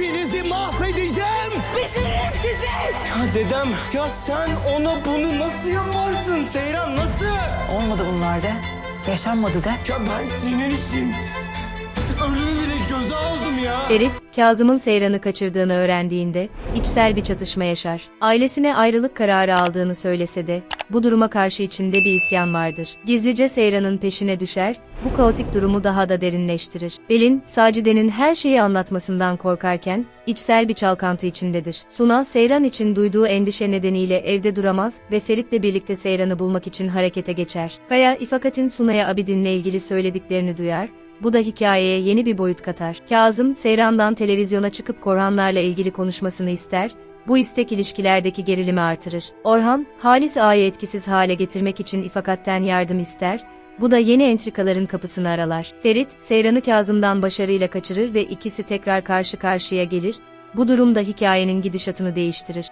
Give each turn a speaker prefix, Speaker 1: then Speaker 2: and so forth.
Speaker 1: Hepinizi mahvedeceğim.
Speaker 2: Bitiririm sizi!
Speaker 3: Ya dedem ya sen ona bunu nasıl yaparsın Seyran nasıl?
Speaker 2: Olmadı bunlar de. Yaşanmadı de.
Speaker 3: Ya ben senin için ölümü bile göze ya.
Speaker 4: Ferit, Kazım'ın Seyran'ı kaçırdığını öğrendiğinde içsel bir çatışma yaşar. Ailesine ayrılık kararı aldığını söylese de bu duruma karşı içinde bir isyan vardır. Gizlice Seyran'ın peşine düşer, bu kaotik durumu daha da derinleştirir. Belin, Sacide'nin her şeyi anlatmasından korkarken içsel bir çalkantı içindedir. Suna, Seyran için duyduğu endişe nedeniyle evde duramaz ve Ferit'le birlikte Seyran'ı bulmak için harekete geçer. Kaya, İfakat'in Suna'ya Abidin'le ilgili söylediklerini duyar bu da hikayeye yeni bir boyut katar. Kazım, Seyran'dan televizyona çıkıp Korhanlarla ilgili konuşmasını ister, bu istek ilişkilerdeki gerilimi artırır. Orhan, Halis Ağa'yı etkisiz hale getirmek için İfakat'ten yardım ister, bu da yeni entrikaların kapısını aralar. Ferit, Seyran'ı Kazım'dan başarıyla kaçırır ve ikisi tekrar karşı karşıya gelir, bu durum da hikayenin gidişatını değiştirir.